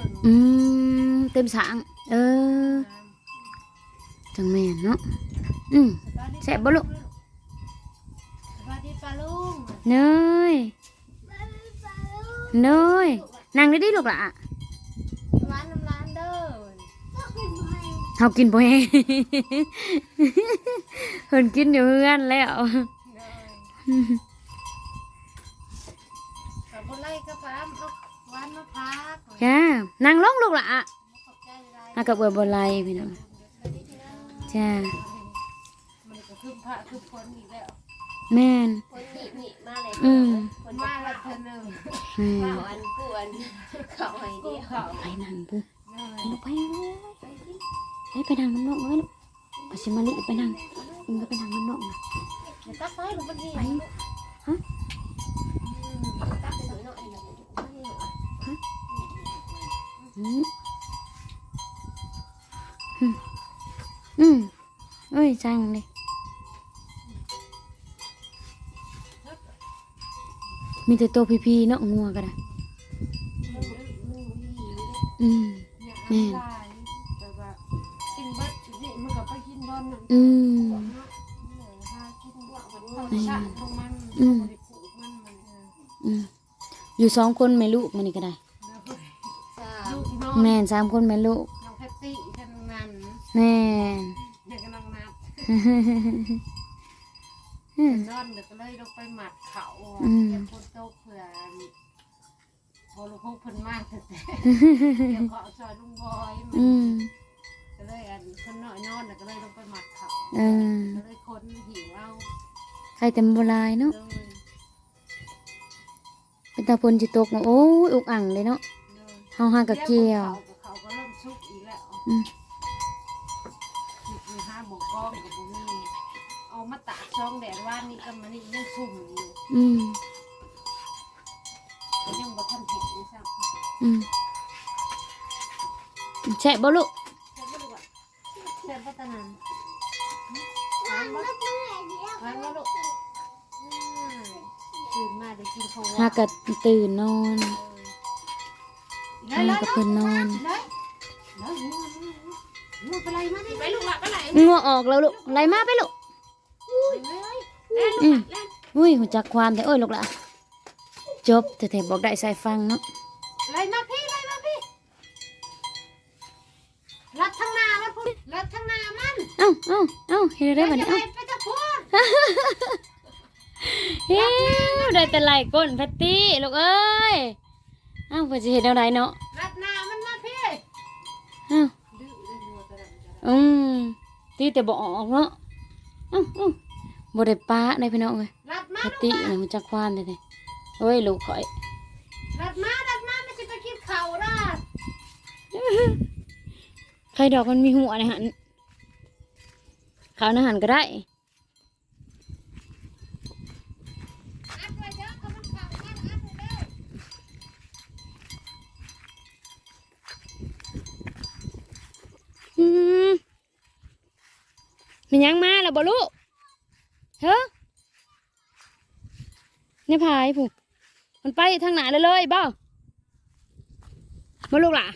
พิ่นอืมเต็มสางเออ จังแม่นเนาะอืมแซ่บบ่ลูกสวัสดีป้าลุงเนยเนยนั่งได้ดิลูกล่ะร้านน้ำร้านเด้อเฮากินบ่แฮเพิ่นกินอยู่เฮือนแล้วกับบุไลกับฟ้ามเอาหวานมาพัก จ้านั่งลงลูกล่ะขอบใจหลายอากับเบื่อบ่ไหลพี่น้องจ้ามันก็คือพระคือฝนอีกแล้วแม่นคนหนีหนีมาเลยอืมคนมาละเธอหนึ่งแม่เข่านอันกูอันเขาให้กูเดียวเขาไปนั่งเด้อเลยไปลูกไปเลยไปไปนั่งน้ำนอกเลยลูกไปสิมาลิไปนั่งอิงก็ไปนั่งน้ำนอกนะเดี๋ยวตักไฟลงไปนี่ไอืมอืมอืมเอ้ยจังเลยมีแต่ตัวพีๆเนาะงัวก็ได้อืมเนี่ยน้ำลายแบบว่ากินเบิดชุดนี้มันก็ไปกินดอนนั่นอืมเนาะเนี่ยพากินบวกมันธรรมชาติของมันอืมบ่ได้ปลูกมันมันเอออืมอยู่สองคนแม่ลูกมันนี่ก็ได้จ้าลูกน้องแม่นสามคนแม่ลูกน้องแพตตี้กันนั้นแม่นเนี่ยกำลังนับอืม นอนเดี๋ยวก็เลยลงไปหมัดเขาอืมเดี๋ยวคนโตเผื่อพอลูกพกเพิ่นมากแต่แต่เดี๋ยวขอซอยลุงบอยมันอืม ก็เลยอันคนน้อยนอนเดี๋ยวก็เลยลงไปหมัดเขาเออ ก็เลยคนหิวเอาใครเต็มโบรายเนาะเลยเป็นตาพลจิตกเนาะโอ้ยอุกอ่างเลยเนาะ เลยเฮาหากับเกี่ยวเขาเขาก็เริ่มซุกอีกแล้วอืมมีห้าบกกล้องกับบุมีเอามาตากช่องแดดว่านี่ก็มันนี่ยังสุ่มอยู่อืมก็ยังบ่ทันเห็นเลยซ้ำอืมแช่บ่ลูกเสร็จบ่ลูกอะเสร็จบ่ตะนันร้านบ่ร้านบ่ลูกอืมตื่นมาได้กินข้าวหวานหากับตื่นนอน เลหายกับเพิ่นนอนเลยเลยงัวงัวงัวไปไรมาดิไปลูกละไปไหนงัวออกแล้วลูกไหลมาไปลูกอืมอุ้ยหูจักความแต่โอ้ยลูกละจบแต่แต่บอกได้ใส่ฟังเนาะไล่มาพี่ไล่มาพี่รัดทางหน้าแล้วพุ่นรัดทางหน้ามันเอ้าเอ้าเอ้าเฮ็ดได้บัดนี้ไปเอ้าไปจะพูดเฮ้ยได้แต่ไหลก้นแพตตี้ลูกเอ้ยเอ้าเพิ่นสิเฮ็ดแนวใดเนาะรัดหน้ามันมาพี่เอ้าดื้อดื้องัวตัวนั้นจะได้อืมตีแต่บ่ออกเนาะเอ้าเอ้าบ่ได้ปะได้พี่น้องเอ้ยรัดมาแพตลูกตี้มานี่หูจักความแต่แต่โอ้ยลูกข่อยรัดมารัดมาไม่ใช่ไปกินข้าวรัดใครดอกมันมีหัวในหันขาวในหันก็ได้ อัดไว้เด้อก็มันข้าวมันอัดไว้เด้อ อืมมัน ยังมาแล้วบ่ลูกเฮ้อนี่พายผู้มันไปทางไหนเลยเลยบ่บ่ลูกล่ะ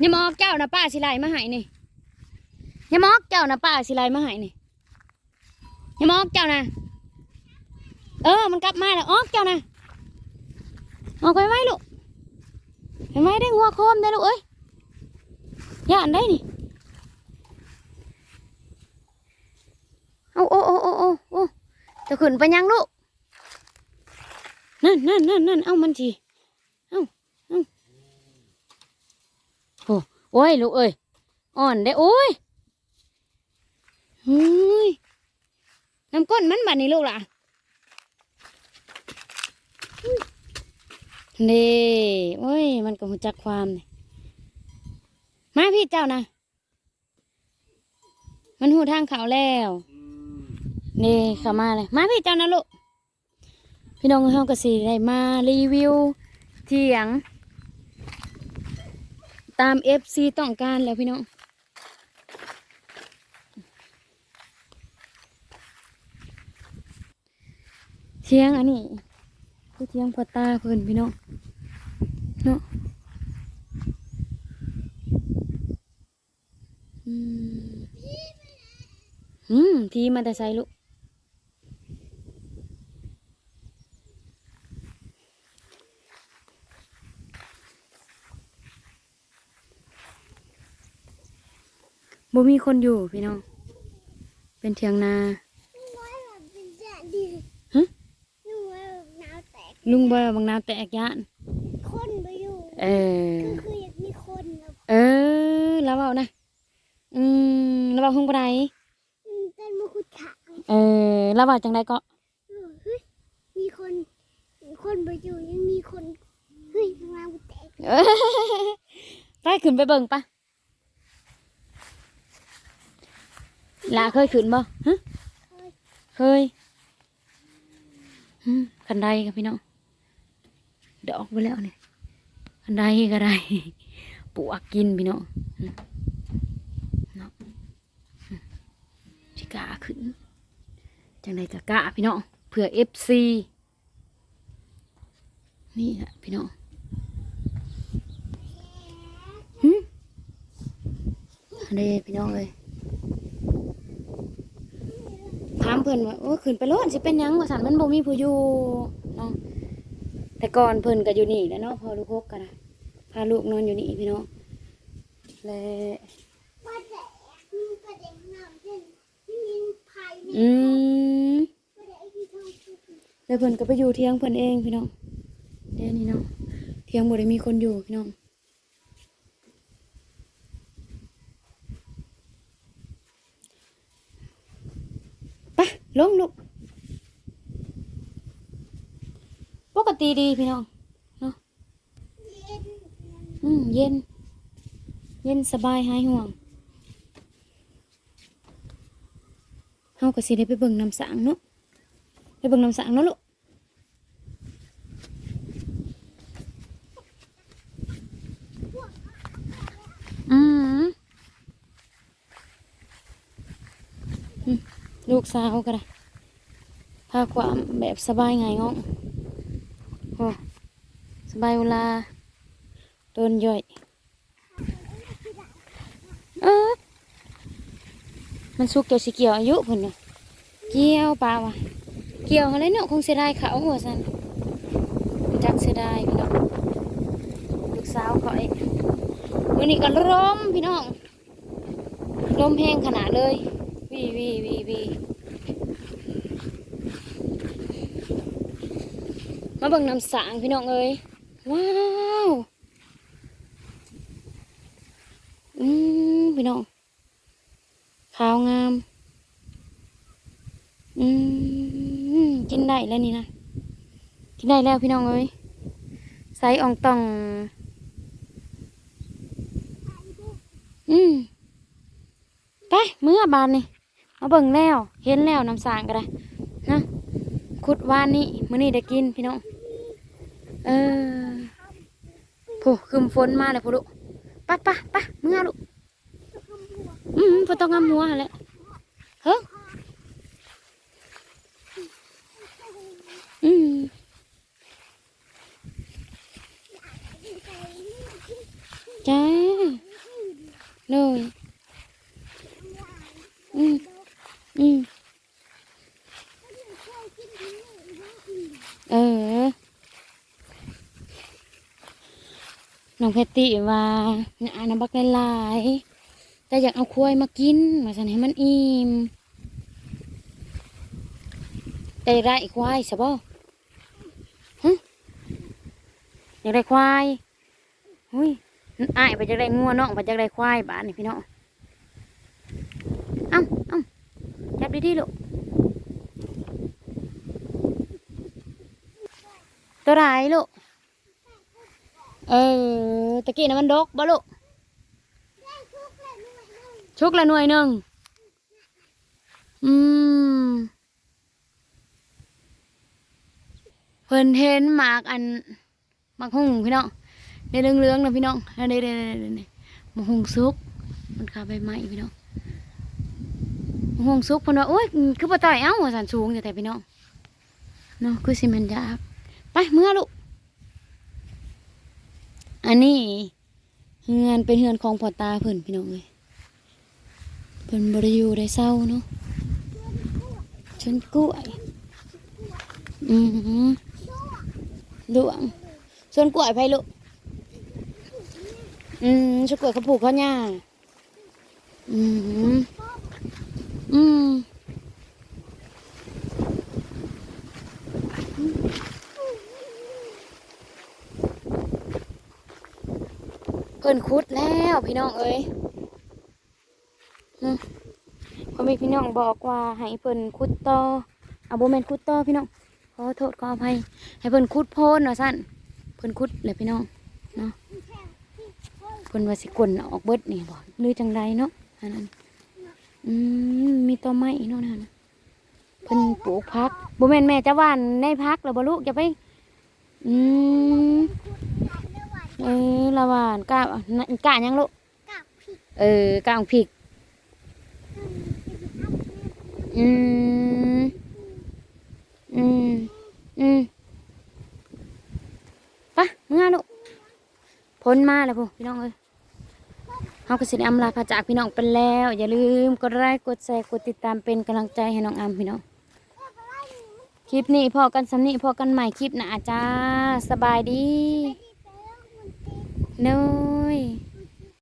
นี่ยมอกเจ้านะป้าสิไลมาห้นี่นี่ยมอกเจ้านะป้าสิไลมาห้นี่นี่ยมอกเจ้านะเออ มันกลับมาแล้วออกเจ้านะออกไปไว้ลูกเห็นไหมได้หัวโคมได้ลูกเอ้ยย่านได้นี่ เอาโอ้โอ้โอ้โอ้โอ้ จะขึ้นไปยังลูก นั่นนั่นนั่นนั่นเอามันทีเอ้าเอาโอ้โอ้ยลูกเอ้ย อ่อนได้โอ้ยเฮ้ยน้ำก้นมันบัดนี้ลูกล่ะเน่โอ้ย มันก็หูจักความนี่มาพี่เจ้านะ มันหูทางเขาแล้ว นี่เขามาเลย มาพี่เจ้านะลูก พี่น้องเฮากระสีได้มารีวิวเถียง ตามเอฟซีต้องการแล้วพี่น้อง เทียงอันนี้คือเทียงพอตาเพิ่นพี่น้องเนาะอืม ทีมาแต่ใส่ลูก บ่มีคนอยู่พี่น้อง เป็นเทียงนาฮะลุงบ่าบางนาวแตกยานคนไปอยู่เออคือคืออยากมีคนแบบเออแล้วเบานะอืมแล้วเบาห้องปไดอืมเป็นมะคุดขาวเออแล้วเบาจังไดก็เออเฮ้ยมีคนคนไปอยู่ยังมีคนเฮ้ยทางล่างมันแตกเออไปขึ้นไปเบิ่งปะ ลาเคยขึ้นบ่ฮะเคยอืมคันไดกับพี่น้องดอกไปแล้วเนี่ยคันไดก็ได้ปวกกินพี่น้องเนาะสิกาขึ้นจังไดก็กล้าพี่น้องเผื่อเอฟซีนี่แหละพี่น้องหืมอันนี้พี่น้องเลย ถามเพิ่นว่าโอ้ขึ้นไปโลดสิเป็นหยังว่าสันมันบ่มีผู้อยู่เนาะแต่ก่อนเพิ่นก็อยู่นี่แหล้วเนาะพอลูกหกกันนะพาลูกนอนอยู่นี่พี่น้องและว่าแตกมีประเด็นน้ำเช่นไม่มีไผ่มีอืมประเด็นที่ทองสุกแล้วเพิ่นก็ไปอยู่เที่ยงเพิ่นเองพี่น้องเดี๋ยวนี้เนาะเที่ยงบ่ได้มีคนอยู่พี่น้องไป ลงลูก ปกติดีพี่น้องเย็นอืมเย็น เย็นสบายหายห่วงเฮาก็สิได้ไปเบิ่งน้ำสางเนาะไปเบิ่งน้ำสางเนาะลูกอืมอืม ลูกสาวก็ได้พาความแบบสบายไงง่องโอ้สบายเวลาต้นย่อยเออมันสุกเกี่ยวสิเกี่ยวอายุพุ่นน่ะเกี่ยวปลาวะเกี่ยวอะไรเนาะคงเสียดายเขาหัวสันจักเสียดายพี่น้องลูกสาวเขาเองมือนี้ก็ลมพี่น้องลมแห้งขนาดเลย วีวีวีวีมาเบิ่งน้ำสางพี่น้องเอ้ยว้าวอืมพี่น้องขาวงาม อืมกินได้แล้วนี่นะกินได้แล้วพี่น้องเอ้ยใส่อ่องตอง อืมไปเมื่อบานนี่ มาเบิ่งแล้ว เห็นแล้วน้ำสางก็ได้นะขุดวานนี่มื้อนี้ได้กินพี่น้องเออโผคืมฝนมาเลยพ่อลูกปไปไปะเมื่อลูกอืมพอต้องงำหัวแหละเฮ้ออืมจ้าเลยอืมอืมเออ น้ องเพตติว่าเนี่ยน้ำบักหลายๆแต่อยากเอาควายมากินมาสันให้มันอิ่มได้ไรควายใช่ป่ฮะอยากได้ควายหุ้ยอ้ายไปจากได้งัวน้องไปจากได้ควายบ้านนี่พี่น้องเอ้าเอ้าจับดีๆลูกตัวไรลูก เออตะกี้นะมันดกบ่ลูกชุกละหน่วยหนึ่งอืมเพิ่นเห็นหมากอันหมากหุ่งพี่น้องในเรื่องเรื่องนะพี่น้องอันนี้นี่นี่หมากหุ่งซุก มันขาใบไม้พี่น้องหมากหุ่งซุกเพิ่นว่าโอ๊ยคือปะต่อยเอ้าว่าสันสูงแต่แต่พี่น้องเนาะคือสิมันยากไปเมื่อลูก อันนี้เฮือนเป็นเฮือนของพ่อตาเพิ่นพี่น้องเลยเพิ่นบริยูได้เศร้าเนาะนกล้วยอืมหลวงสวนกล้วยไผลูกอืมสวนกล้วยเขาปลูกเขาย่างอืมอืม เพิ่นคุดแล้วพี่น้องเอ้ยนะพ่อแม่พี่น้องบอกว่าให้เพิ่นคุดต่ออาโบแมนคุดต่อพี่น้องขอโทษขออภัยให้เพิ่นคุดโพนเนาะสั่นเพิ่นคุดเลยพี่น้องเนาะเพิ่นว่าสิกลนออกเบิดนี่บ่หรือจังใดเนาะอันนั้นอืมมีต้นไม้เนาะนั่นะเพิ่นปลูกพักบ่แมนแม่จะว่านในพักแล้วบ่ลูกจะไปอืม เออละหว่านกะน่ะกะหยังลูกกับผิดเออกะของพริกอืมอืมอืมไปะมึงอะลูกพ้นมาแล้วพวกพี่น้องเอ้ยเฮาก็สิได้อำลาพาจากพี่น้องไปแล้ว อย่าลืมกดไลค์กดแชร์กดติดตามเป็นกำลังใจให้น้องอำพี่น้องคลิปนี้พอกันสำนี้พอกันใหม่คลิปหน้าจ้าสบายดี โดย